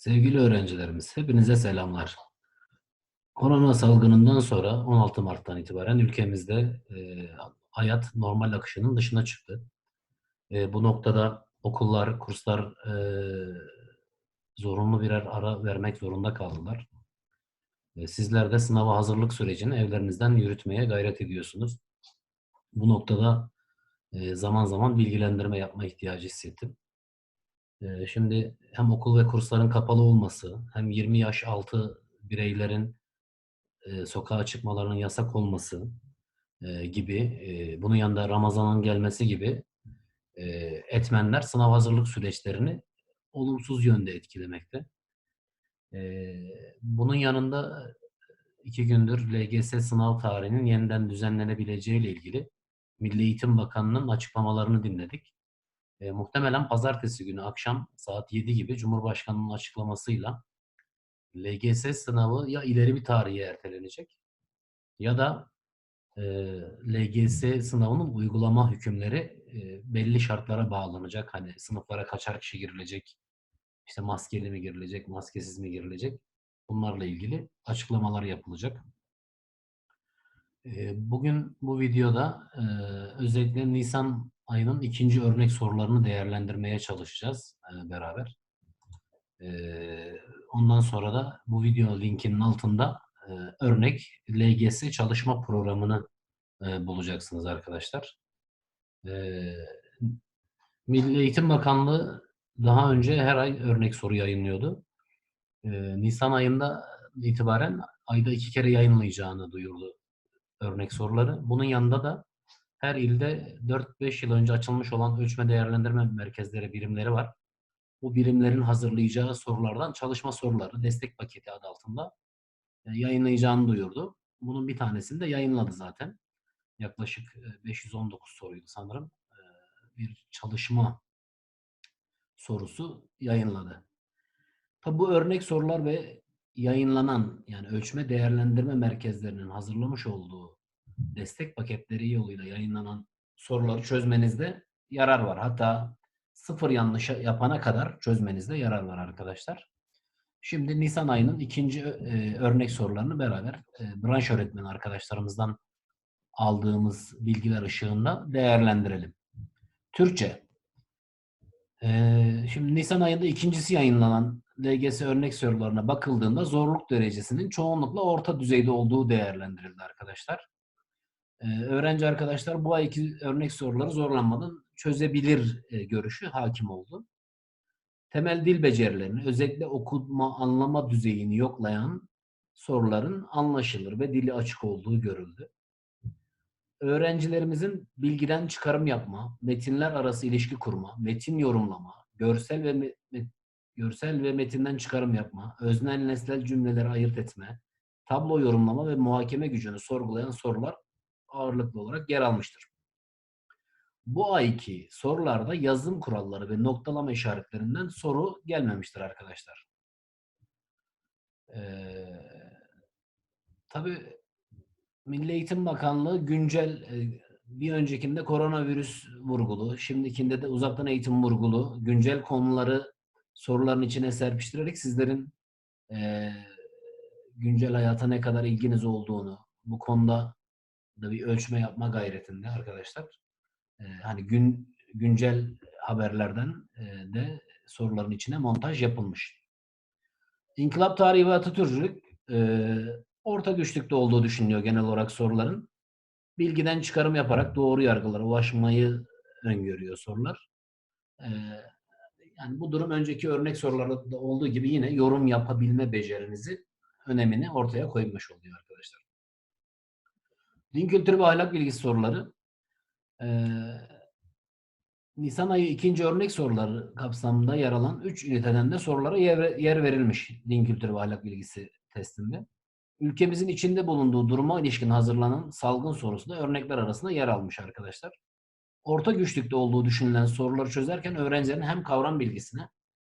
Sevgili öğrencilerimiz, hepinize selamlar. Korona salgınından sonra 16 Mart'tan itibaren ülkemizde e, hayat normal akışının dışına çıktı. E, bu noktada okullar, kurslar e, zorunlu birer ara vermek zorunda kaldılar. E, sizler de sınava hazırlık sürecini evlerinizden yürütmeye gayret ediyorsunuz. Bu noktada e, zaman zaman bilgilendirme yapma ihtiyacı hissettim. Şimdi hem okul ve kursların kapalı olması, hem 20 yaş altı bireylerin, sokağa çıkmalarının yasak olması, gibi, bunun yanında Ramazan'ın gelmesi gibi, etmenler sınav hazırlık süreçlerini olumsuz yönde etkilemekte. Bunun yanında 2 gündür LGS sınav tarihinin yeniden düzenlenebileceğiyle ilgili Milli Eğitim Bakanı'nın açıklamalarını dinledik. Eee, muhtemelen pazartesi günü akşam saat 7 gibi Cumhurbaşkanı'nın açıklamasıyla LGS sınavı ya ileri bir tarihe ertelenecek ya da eee, LGS sınavının uygulama hükümleri eee, belli şartlara bağlanacak. Hani sınıflara kaçar kişi girilecek, işte maskeli mi girilecek, maskesiz mi girilecek? Bunlarla ilgili açıklamalar yapılacak. Bugün bu videoda özellikle Nisan ayının ikinci örnek sorularını değerlendirmeye çalışacağız beraber. Ondan sonra da bu video linkinin altında örnek LGS çalışma programını bulacaksınız arkadaşlar. Milli Eğitim Bakanlığı daha önce her ay örnek soru yayınlıyordu. Nisan ayında itibaren ayda iki kere yayınlayacağını duyurdu örnek soruları. Bunun yanında da her ilde 4-5 yıl önce açılmış olan ölçme değerlendirme merkezleri, birimleri var. Bu birimlerin hazırlayacağı sorulardan çalışma soruları, destek paketi adı altında e, yayınlayacağını duyurdu. Bunun bir tanesini de yayınladı zaten. Yaklaşık e, 519 soruydu sanırım. E, Bir çalışma sorusu yayınladı. Tabi bu örnek sorular ve yayınlanan yani ölçme değerlendirme merkezlerinin hazırlamış olduğu destek paketleri yoluyla yayınlanan soruları çözmenizde yarar var. Hatta sıfır yanlış yapana kadar çözmenizde yarar var arkadaşlar. Şimdi Nisan ayının ikinci e, örnek sorularını beraber e, branş öğretmeni arkadaşlarımızdan aldığımız bilgiler ışığında değerlendirelim. Türkçe. E, şimdi Nisan ayında ikincisi yayınlanan LGS örnek sorularına bakıldığında zorluk derecesinin çoğunlukla orta düzeyde olduğu değerlendirildi arkadaşlar. Ee, öğrenci arkadaşlar bu ayki örnek soruları zorlanmadan çözebilir e, görüşü hakim oldu. Temel dil becerilerini, özellikle okuma, anlama düzeyini yoklayan soruların anlaşılır ve dili açık olduğu görüldü. Öğrencilerimizin bilgiden çıkarım yapma, metinler arası ilişki kurma, metin yorumlama, görsel ve me- görsel ve metinden çıkarım yapma, öznel nesnel cümleleri ayırt etme, tablo yorumlama ve muhakeme gücünü sorgulayan sorular ağırlıklı olarak yer almıştır. Bu ayki sorularda yazım kuralları ve noktalama işaretlerinden soru gelmemiştir arkadaşlar. Ee, tabii Milli Eğitim Bakanlığı güncel e, bir öncekinde koronavirüs vurgulu, şimdikinde de uzaktan eğitim vurgulu, güncel konuları soruların içine serpiştirerek sizlerin e, güncel hayata ne kadar ilginiz olduğunu, bu konuda da bir ölçme yapma gayretinde arkadaşlar. Ee, hani gün güncel haberlerden e, de soruların içine montaj yapılmış. İnkılap tarihi ve Atatürkçülük e, orta güçlükte olduğu düşünülüyor genel olarak soruların. Bilgiden çıkarım yaparak doğru yargılara ulaşmayı öngörüyor sorular. E, yani bu durum önceki örnek sorularda olduğu gibi yine yorum yapabilme becerinizi önemini ortaya koymuş oluyor. Din kültürü ve ahlak bilgisi soruları. Ee, Nisan ayı ikinci örnek soruları kapsamında yer alan 3 üniteden de sorulara yer, yer verilmiş din kültürü ve ahlak bilgisi testinde. Ülkemizin içinde bulunduğu duruma ilişkin hazırlanan salgın sorusu da örnekler arasında yer almış arkadaşlar. Orta güçlükte olduğu düşünülen soruları çözerken öğrencilerin hem kavram bilgisine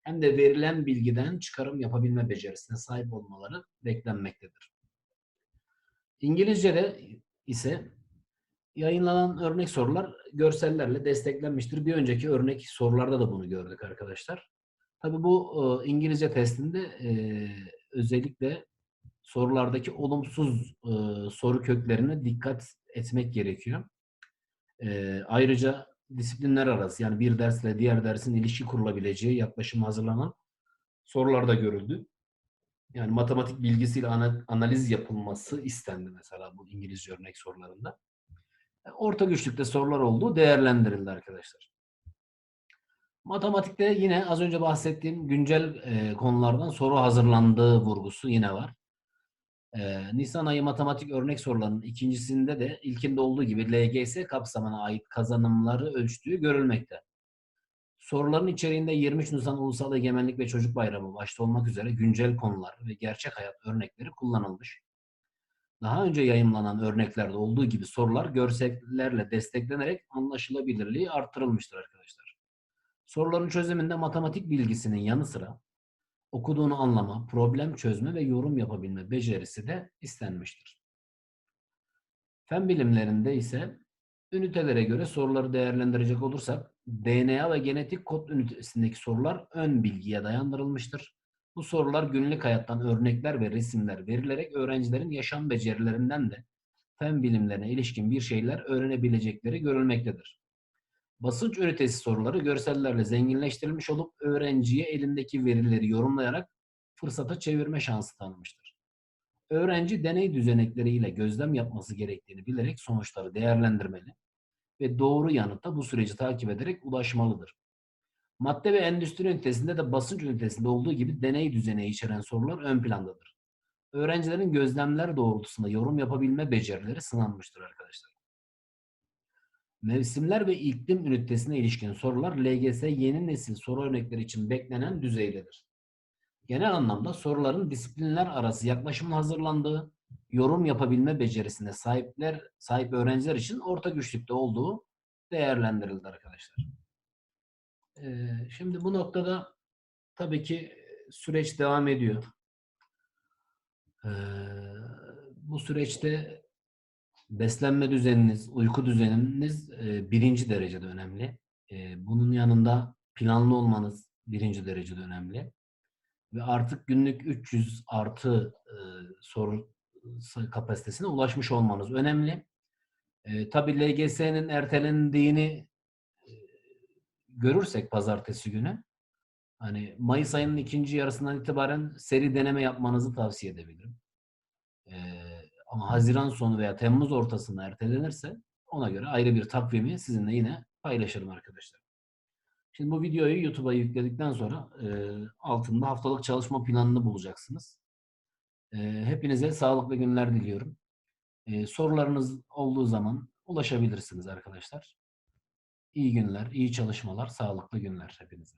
hem de verilen bilgiden çıkarım yapabilme becerisine sahip olmaları beklenmektedir. İngilizce'de ise yayınlanan örnek sorular görsellerle desteklenmiştir. Bir önceki örnek sorularda da bunu gördük arkadaşlar. Tabii bu e, İngilizce testinde e, özellikle sorulardaki olumsuz e, soru köklerine dikkat etmek gerekiyor. Ayrıca disiplinler arası yani bir dersle diğer dersin ilişki kurulabileceği yaklaşım hazırlanan sorular da görüldü. Yani matematik bilgisiyle ana- analiz yapılması istendi mesela bu İngilizce örnek sorularında. E, Orta güçlükte sorular olduğu değerlendirildi arkadaşlar. Matematikte yine az önce bahsettiğim güncel e, konulardan soru hazırlandığı vurgusu yine var. E, Nisan ayı matematik örnek sorularının ikincisinde de ilkinde olduğu gibi LGS kapsamına ait kazanımları ölçtüğü görülmekte. Soruların içeriğinde 23 Nisan Ulusal Egemenlik ve Çocuk Bayramı başta olmak üzere güncel konular ve gerçek hayat örnekleri kullanılmış. Daha önce yayımlanan örneklerde olduğu gibi sorular görsellerle desteklenerek anlaşılabilirliği arttırılmıştır arkadaşlar. Soruların çözümünde matematik bilgisinin yanı sıra okuduğunu anlama, problem çözme ve yorum yapabilme becerisi de istenmiştir. Fen bilimlerinde ise ünitelere göre soruları değerlendirecek olursak DNA ve genetik kod ünitesindeki sorular ön bilgiye dayandırılmıştır. Bu sorular günlük hayattan örnekler ve resimler verilerek öğrencilerin yaşam becerilerinden de fen bilimlerine ilişkin bir şeyler öğrenebilecekleri görülmektedir. Basınç ünitesi soruları görsellerle zenginleştirilmiş olup öğrenciye elindeki verileri yorumlayarak fırsata çevirme şansı tanımıştır. Öğrenci deney düzenekleriyle gözlem yapması gerektiğini bilerek sonuçları değerlendirmeli ve doğru yanıta bu süreci takip ederek ulaşmalıdır. Madde ve endüstri ünitesinde de basınç ünitesinde olduğu gibi deney düzeneği içeren sorular ön plandadır. Öğrencilerin gözlemler doğrultusunda yorum yapabilme becerileri sınanmıştır arkadaşlar. Mevsimler ve iklim ünitesine ilişkin sorular LGS yeni nesil soru örnekleri için beklenen düzeydedir. Genel anlamda soruların disiplinler arası yaklaşımın hazırlandığı, yorum yapabilme becerisine sahipler, sahip öğrenciler için orta güçlükte olduğu değerlendirildi arkadaşlar. Şimdi bu noktada tabii ki süreç devam ediyor. Bu süreçte beslenme düzeniniz, uyku düzeniniz birinci derecede önemli. Bunun yanında planlı olmanız birinci derecede önemli. Ve artık günlük 300 artı e, soru kapasitesine ulaşmış olmanız önemli. E, tabii LGS'nin ertelendiğini e, görürsek pazartesi günü hani Mayıs ayının ikinci yarısından itibaren seri deneme yapmanızı tavsiye edebilirim. E, ama Haziran sonu veya Temmuz ortasında ertelenirse ona göre ayrı bir takvimi sizinle yine paylaşırım arkadaşlar. Şimdi bu videoyu YouTube'a yükledikten sonra e, altında haftalık çalışma planını bulacaksınız. E, hepinize sağlıklı günler diliyorum. E, sorularınız olduğu zaman ulaşabilirsiniz arkadaşlar. İyi günler, iyi çalışmalar, sağlıklı günler hepinize.